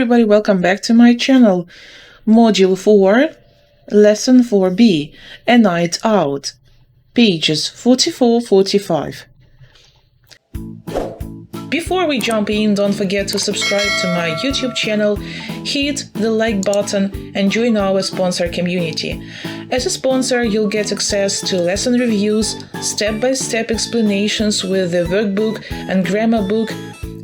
everybody, welcome back to my channel. Module 4, Lesson 4b, A Night Out. Pages 44-45. Before we jump in, don't forget to subscribe to my YouTube channel, hit the like button, and join our sponsor community. As a sponsor, you'll get access to lesson reviews, step by step explanations with the workbook and grammar book,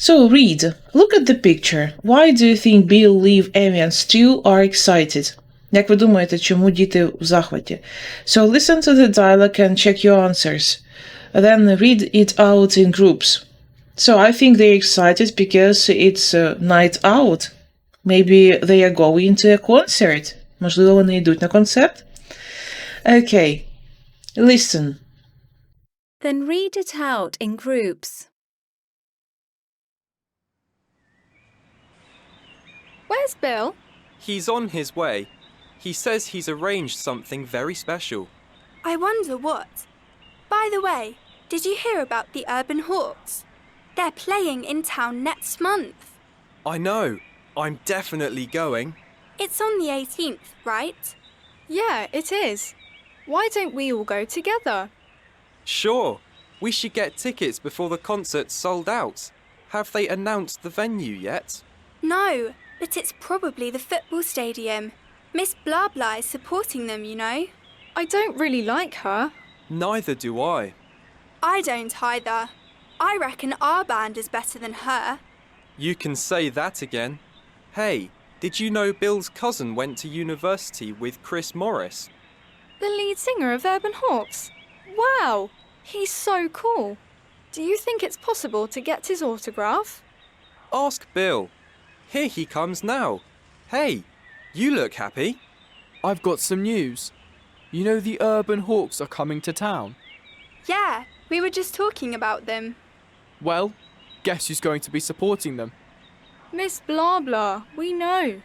So, read. Look at the picture. Why do you think Bill, Liv, Amy, and Stu are excited? Як ви думаєте, чому діти в захваті? So, listen to the dialogue and check your answers. Then read it out in groups. So, I think they're excited because it's a night out. Maybe they are going to a concert. Можливо, вони йдуть на концерт. Okay. Listen. Then read it out in groups. Where's Bill? He's on his way. He says he's arranged something very special. I wonder what. By the way, did you hear about the Urban Hawks? They're playing in town next month. I know. I'm definitely going. It's on the 18th, right? Yeah, it is. Why don't we all go together? Sure. We should get tickets before the concert's sold out. Have they announced the venue yet? No, but it's probably the football stadium. Miss Blah Blah is supporting them, you know. I don't really like her. Neither do I. I don't either. I reckon our band is better than her. You can say that again. Hey, did you know Bill's cousin went to university with Chris Morris? The lead singer of Urban Hawks. Wow, he's so cool. Do you think it's possible to get his autograph? Ask Bill. Here he comes now. Hey, you look happy. I've got some news. You know the Urban Hawks are coming to town? Yeah, we were just talking about them. Well, guess who's going to be supporting them? Miss Blah Blah, we know.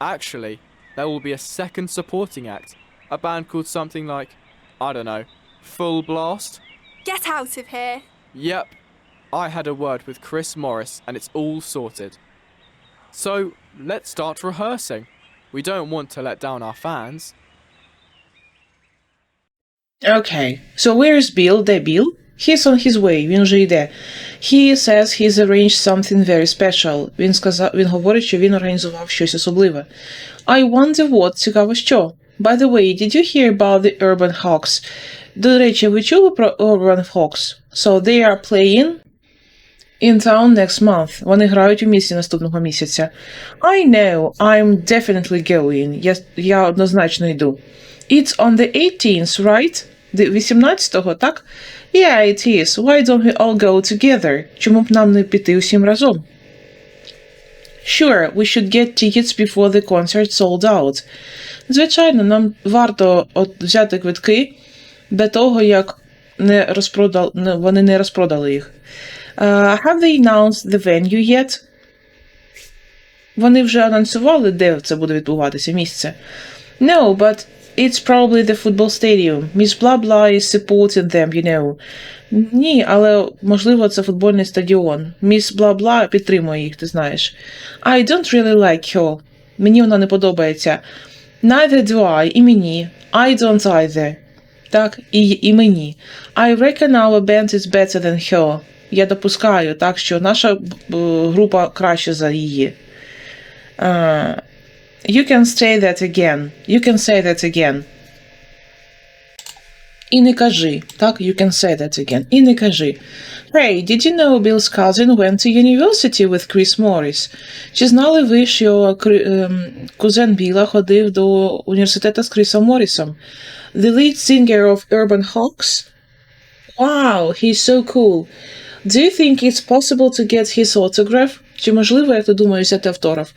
Actually, there will be a second supporting act. A band called something like, I don't know, Full Blast? Get out of here. Yep. I had a word with Chris Morris and it's all sorted. So, let's start rehearsing. We don't want to let down our fans. Okay. So where is Bill? Де Bill? He's on his way, він вже йде. He says he's arranged something very special. Він сказав, він говорить, що він організував щось особливе. I wonder what, цікаво що. By the way, did you hear about the Urban Hawks? До речі, ви чули про Urban Hawks? So they are playing in town next month. Вони грають у місті наступного місяця. I know, I'm definitely going. Я, я однозначно йду. It's on the 18th, right? 18-го, так? Yeah, it is. Why don't we all go together? Чому б нам не піти усім разом? Sure, we should get tickets before the concert sold out. Звичайно, нам варто от взяти квитки до того, як не розпродал, не, вони не розпродали їх. Uh, have they announced the venue yet? Вони вже анонсували, де це буде відбуватися місце. No, but it's probably the football stadium. Miss Blah Blah is supporting them, you know. Ні, але можливо це футбольний стадіон. Міс Бла Бла підтримує їх, ти знаєш. I don't really like her. Мені вона не подобається. Neither do I, і мені. I don't either. Так, і, і мені. I reckon our band is better than her. Я допускаю, так, що наша б- група краще за її. Uh, you can say that again. You can say that again. І не кажи. Так, you can say that again. І не кажи. Hey, did you know Bill's cousin went to university with Chris Morris? Чи знали ви, що Кри- ем, кузен Біла ходив до університету з Крісом Моррісом? The lead singer of Urban Hawks? Wow, he's so cool. Do you think it's possible to get his autograph? Чи можливо, як ти думаєш, взяти автограф?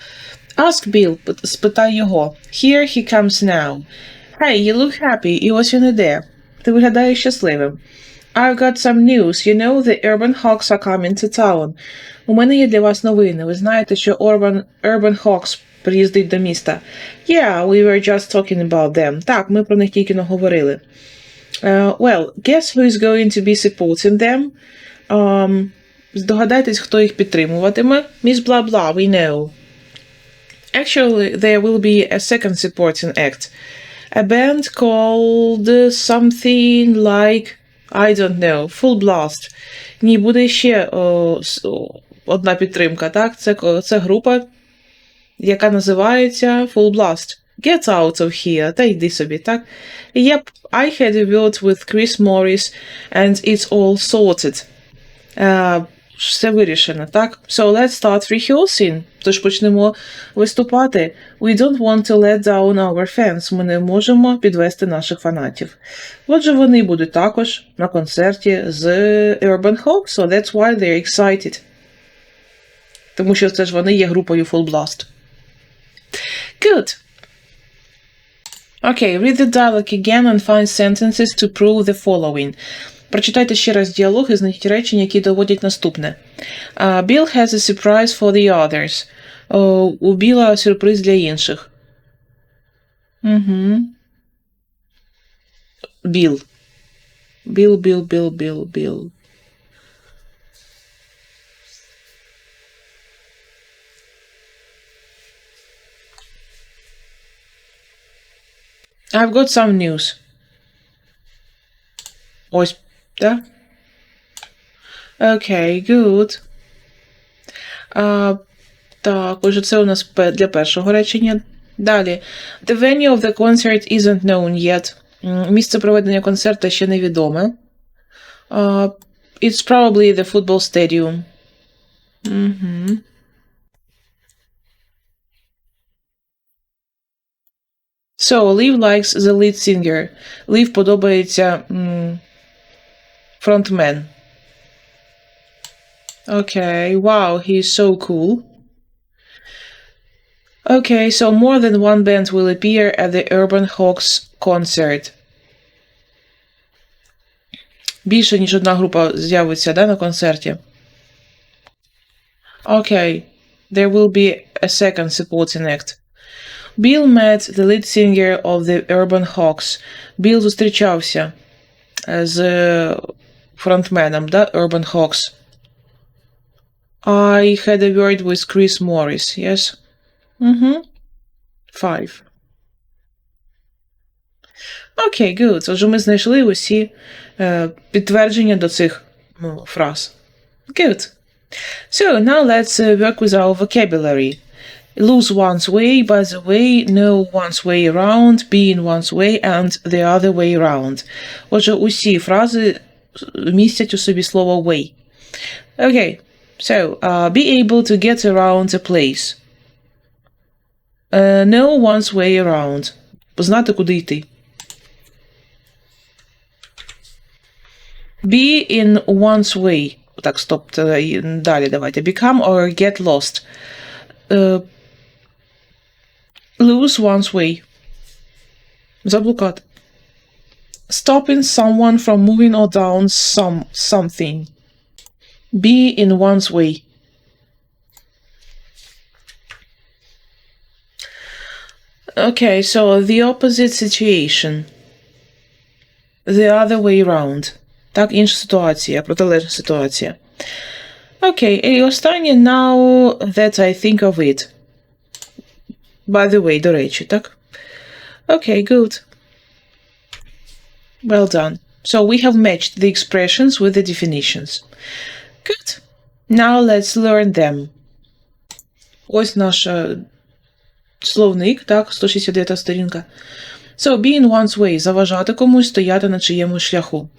Ask Bill, пит- спитай його. Here he comes now. Hey, you look happy, і ось він іде. Ти виглядаєш щасливим. I've got some news. You know the Urban Hawks are coming to town. У мене є для вас новини. Ви знаєте, що Urban, Urban Hawks приїздить до міста. Yeah, we were just talking about them. Так, ми про них тільки не говорили. Uh, well, guess who is going to be supporting them? Um, здогадайтесь, хто їх підтримуватиме. Miss Blah Blah, we know. Actually, there will be a second supporting act. A band called something like I don't know, Full Blast. Ні, буде ще о, с- о, одна підтримка, так? Це, ко- це група, яка називається Full Blast. Get out of here, та йди собі, так? Yep, I had a word with Chris Morris, and it's all sorted. Е, все вирішено, так? So let's start rehearsing. Тож почнемо виступати. We don't want to let down our fans. Ми не можемо підвести наших фанатів. Отже, вони будуть також на концерті з Urban Hawk, so that's why they're excited. Тому що це ж вони є групою Full Blast. Good. Okay, read the dialogue again and find sentences to prove the following. Прочитайте ще раз діалог і знайдіть речення, які доводять наступне. Uh, Bill has a surprise for the others. Uh, у Біла сюрприз для інших. Угу. Біл. Біл, Біл, Біл, Біл, Біл. I've got some news. Ось, да? Окей, good. А, так, отже, це у нас для першого речення. Далі. The venue of the concert isn't known yet. Місце проведення концерту ще невідоме. А, it's probably the football stadium. Угу. So, Liv likes the lead singer. Liv подобається м, фронтмен. Okay, wow, he's so cool. Okay, so more than one band will appear at the Urban Hawks concert. Більше, ніж одна група з'явиться да, на концерті. Okay, there will be a second supporting act. Bill met the lead singer of the Urban Hawks. Біл зустрічався е, з е, фронтменом да, Urban Hawks. I had a word with Chris Morris, yes? Mm-hmm. Five. Окей, okay, good. Отже, ми знайшли усі е, підтвердження до цих ну, фраз. Good. So, now let's uh, work with our vocabulary. Lose one's way, by the way, know one's way around, be in one's way, and the other way around. Отже, усі фрази містять у собі слово way. Okay, so, uh, be able to get around a place. Uh, know one's way around. Знати, куди йти. Be in one's way. Так, стоп, це і далі давайте. Become or get lost. Е, lose one's way. Заблукати. Stopping someone from moving or down some something. Be in one's way. Okay, so the opposite situation. The other way round. Так, інша ситуація, протилежна ситуація. Окей, і останнє now that I think of it. By the way, до речі, так? Okay, good. Well done. So we have matched the expressions with the definitions. Good. Now let's learn them. Ось наш е, словник, так, 169 сторінка. So, be in one's way – заважати комусь, стояти на чиємусь шляху.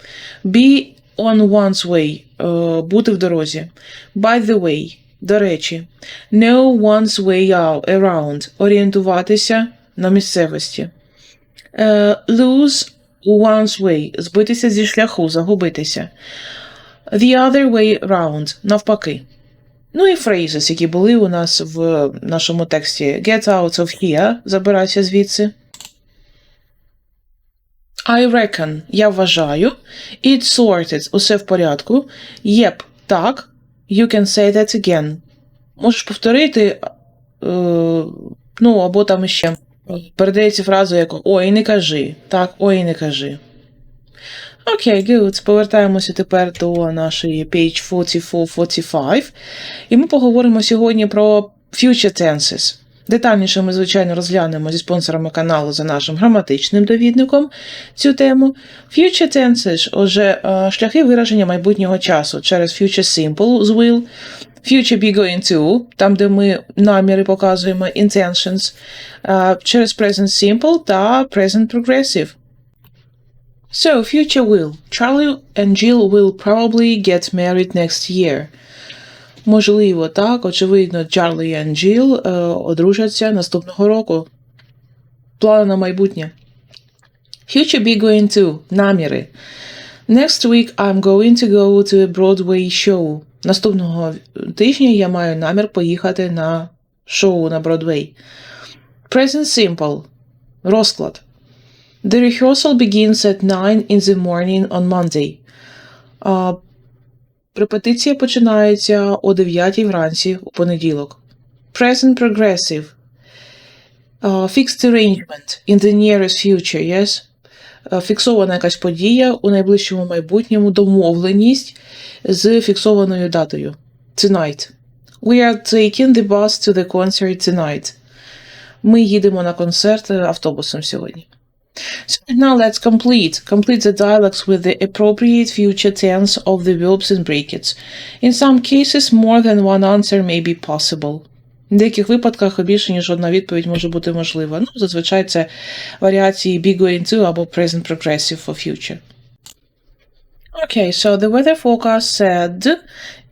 Be on one's way е, – бути в дорозі. By the way – до речі. Know one's way around – орієнтуватися на місцевості. Е, lose one's way – збитися зі шляху, загубитися. The other way round – навпаки. Ну і phrases, які були у нас в нашому тексті. Get out of here, забирайся звідси. I reckon, я вважаю. It's sorted, усе в порядку. Yep, так. You can say that again. Можеш повторити, е, ну, або там іще. Передається фразу як Ой, не кажи. Так, ой, не кажи. Окей, good. Повертаємося тепер до нашої page 44-45. І ми поговоримо сьогодні про future tenses. Детальніше ми, звичайно, розглянемо зі спонсорами каналу за нашим граматичним довідником цю тему. Future tenses – отже, е, шляхи вираження майбутнього часу через future simple з will, future be going to, там, де ми наміри показуємо, intentions, е, через present simple та present progressive. So, future will. Charlie and Jill will probably get married next year. Можливо, так, очевидно, Чарлі і Джіл е, одружаться наступного року. Плани на майбутнє. Future be going to. Наміри. Next week I'm going to go to a Broadway show. Наступного тижня я маю намір поїхати на шоу на Бродвей. Present simple. Розклад. The rehearsal begins at 9 in the morning on Monday. А, репетиція починається о 9 вранці у понеділок. Present progressive. Uh, fixed arrangement in the nearest future, yes? Uh, фіксована якась подія у найближчому майбутньому, домовленість з фіксованою датою. Tonight. We are taking the bus to the concert tonight. Ми їдемо на концерт е, автобусом сьогодні. So now let's complete. Complete the dialogues with the appropriate future tense of the verbs and brackets. In some cases, more than one answer may be possible. В деяких випадках більше, ніж одна відповідь може бути можлива. Ну, зазвичай це варіації be going to або present progressive for future. Okay, so the weather forecast said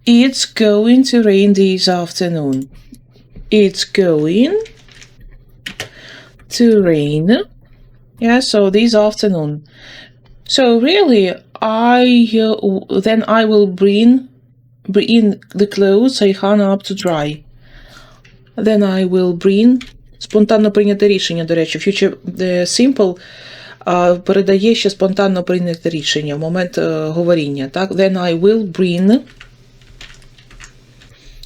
it's going to rain this afternoon. It's going to rain yeah, so this afternoon. So really, I uh, then I will bring bring the clothes I hung up to dry. Then I will bring спонтанно прийняте рішення, до речі, future simple передає ще спонтанно прийняте рішення в момент е, говоріння. Так? Then I will bring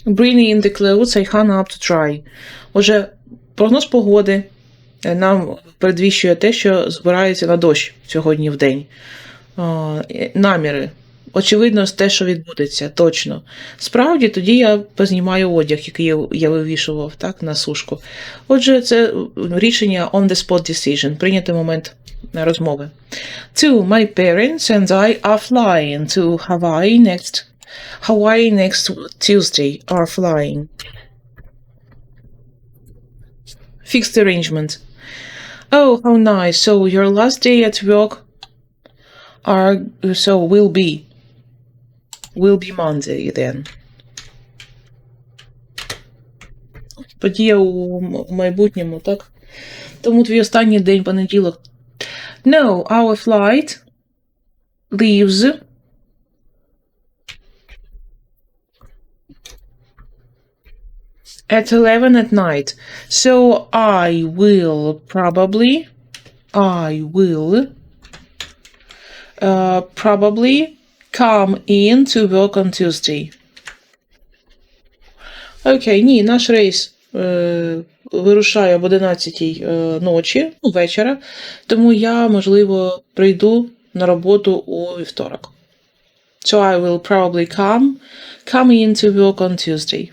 bring in the clothes I hung up to dry. Отже, прогноз погоди е, нам передвіщує те, що збирається на дощ сьогодні в день. Е, Наміри. Очевидно, те, що відбудеться, точно. Справді, тоді я познімаю одяг, який я, вивішував так, на сушку. Отже, це рішення on the spot decision, прийнятий момент розмови. Two, my parents and I are flying to Hawaii next Hawaii next Tuesday are flying. Fixed arrangement. Oh, how nice. So your last day at work are so will be will be Monday then. Подія у м- в майбутньому, так? Тому твій останній день понеділок. No, our flight leaves at 11 at night. So I will probably, I will uh, probably come in to work on Tuesday. Окей, ні, наш рейс е, вирушає об 11 е, ночі, ну, вечора, тому я, можливо, прийду на роботу у вівторок. So I will probably come, come in to work on Tuesday.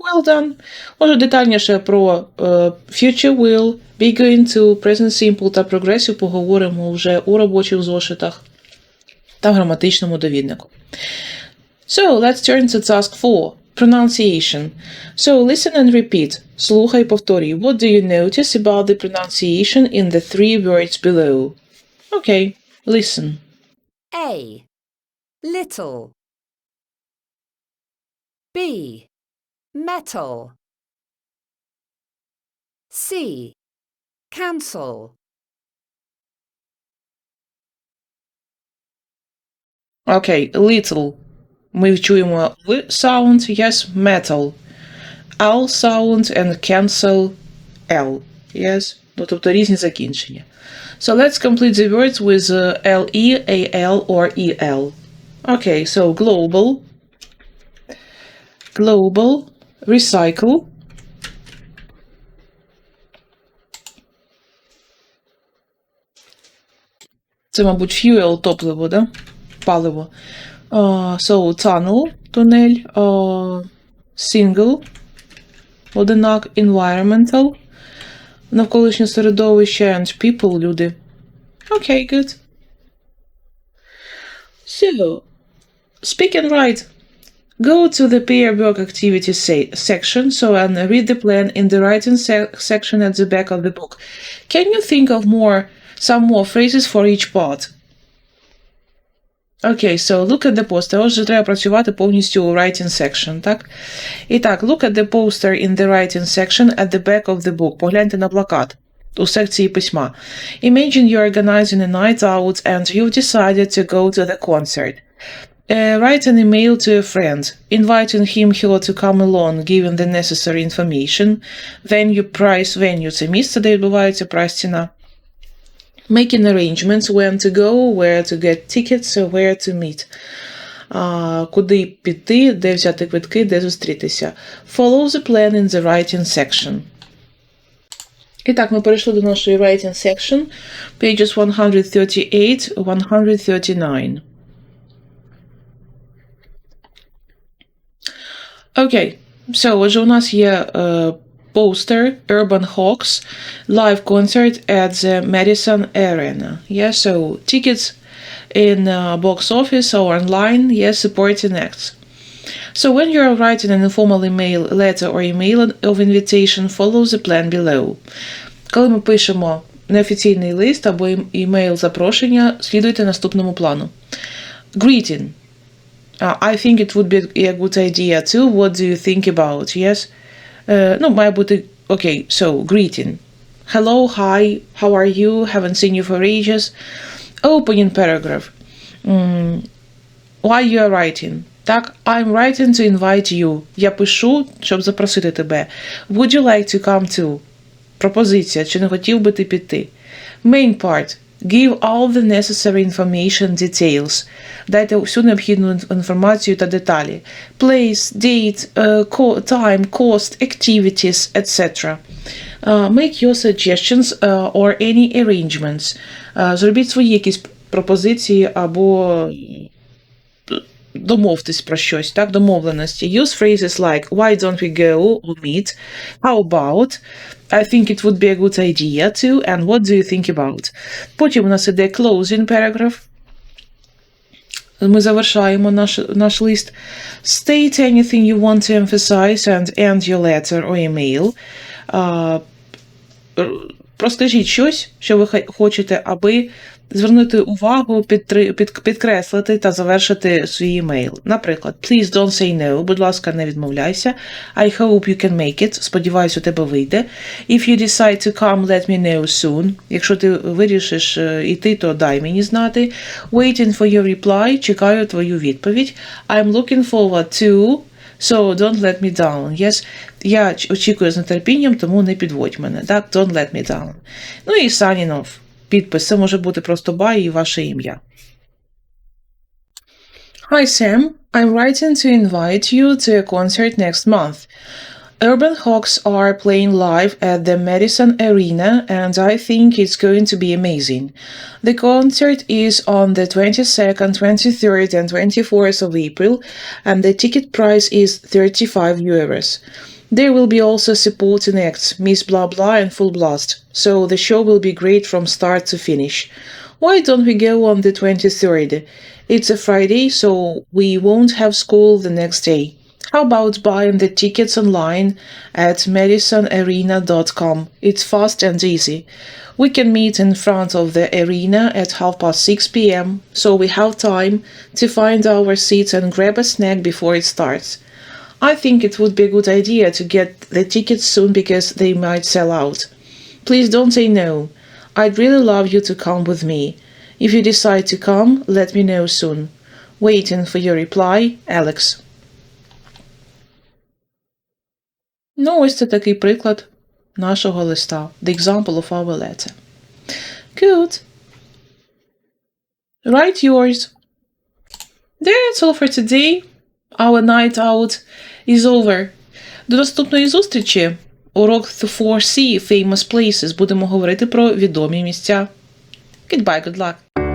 Well done. Може детальніше про е, future will, be going to, present simple та progressive поговоримо вже у робочих зошитах та в граматичному довіднику. So, let's turn to task 4. Pronunciation. So, listen and repeat. Слухай, повторюй. What do you notice about the pronunciation in the three words below? Okay, listen. A. Little. B. Metal. C. Cancel. Окей, little. Ми чуємо L sound, yes, metal. L sound and cancel L. Yes? Ну, тобто різні закінчення. So let's complete the words with uh, LE, AL or EL. Okay, so global, global, recycle, Це, мабуть, fuel, топливо, да? Паливо. Uh, so, tunnel, тунель, uh, single, одинак, environmental, навколишнє середовище, and people, люди. Okay, good. So, speak and write. Go to the pair work activity se- section so and read the plan in the writing se- section at the back of the book. Can you think of more some more phrases for each part? Окей, so look at the poster. Отже, треба працювати повністю у writing section, так? І так, look at the poster in the writing section at the back of the book. Погляньте на плакат у секції письма. Imagine you're organizing a night out and you've decided to go to the concert. Uh, write an email to a friend, inviting him her to come along, given the necessary information. Venue, price, venue – це місце, де відбувається прайс ціна. Making arrangements when to go, where to get tickets, or where to meet. А, куди піти, де взяти квитки, де зустрітися. Follow the plan in the writing section. І так, ми перейшли до нашої writing section. Pages 138-139. Окей. So, отже, у нас є е, poster Urban Hawks live concert at the Madison Arena. Yeah, so tickets in uh, box office or online, yes, supporting acts. So when you are writing an informal email, letter or email of invitation, follow the plan below. Коли ми пишемо неофіційний лист або ім- імейл запрошення, слідуйте наступному плану. Greeting. Uh, I think it would be a good idea too. What do you think about? Yes? Uh, ну, має бути окей. So, greeting. Hello, hi, how are you? Haven't seen you for ages. Opening paragraph. Mm, why you are writing? Так, I'm writing to invite you. Я пишу, щоб запросити тебе. Would you like to come too? Пропозиція. Чи не хотів би ти піти? Main part. Give all the necessary information details. Дайте всю необхідну інф- інформацію та деталі. Place, date, uh, co- time, cost, activities, etc. Uh, make your suggestions uh, or any arrangements. Uh, зробіть свої якісь пропозиції або домовтесь про щось, так, домовленості. Use phrases like why don't we go or meet, how about, I think it would be a good idea to, and what do you think about. Потім у нас іде closing paragraph. Ми завершаємо наш, наш лист. State anything you want to emphasize and end your letter or email. А, р- Розкажіть щось, що ви хе- хочете, аби звернути увагу, підтри- під, підкреслити та завершити свій емейл. Наприклад, please don't say no, будь ласка, не відмовляйся. I hope you can make it. Сподіваюсь, у тебе вийде. If you decide to come, let me know soon. Якщо ти вирішиш е, іти, то дай мені знати. Waiting for your reply. Чекаю твою відповідь. I'm looking forward to. So don't let me down. Yes. Я очікую з нетерпінням, тому не підводь мене. Так, don't let me down. Ну і signing off. Підпис. Це може бути просто бай і ваше ім'я. Hi Sam, I'm writing to invite you to a concert next month. Urban Hawks are playing live at the Madison Arena, and I think it's going to be amazing. The concert is on the 22nd, 23rd, and 24th of April, and the ticket price is 35 euros. There will be also supporting acts, Miss Blah Blah and Full Blast, so the show will be great from start to finish. Why don't we go on the 23rd? It's a Friday, so we won't have school the next day. How about buying the tickets online at madisonarena.com? It's fast and easy. We can meet in front of the arena at half past 6 p.m., so we have time to find our seats and grab a snack before it starts. I think it would be a good idea to get the tickets soon because they might sell out. Please don't say no. I'd really love you to come with me. If you decide to come, let me know soon. Waiting for your reply, Alex. Ну, ось це такий приклад нашого листа. The example of our letter. Good. Write yours. That's all for today. Our night out Is over. До наступної зустрічі. Урок The 4C Famous Places. Будемо говорити про відомі місця. Goodbye, good luck.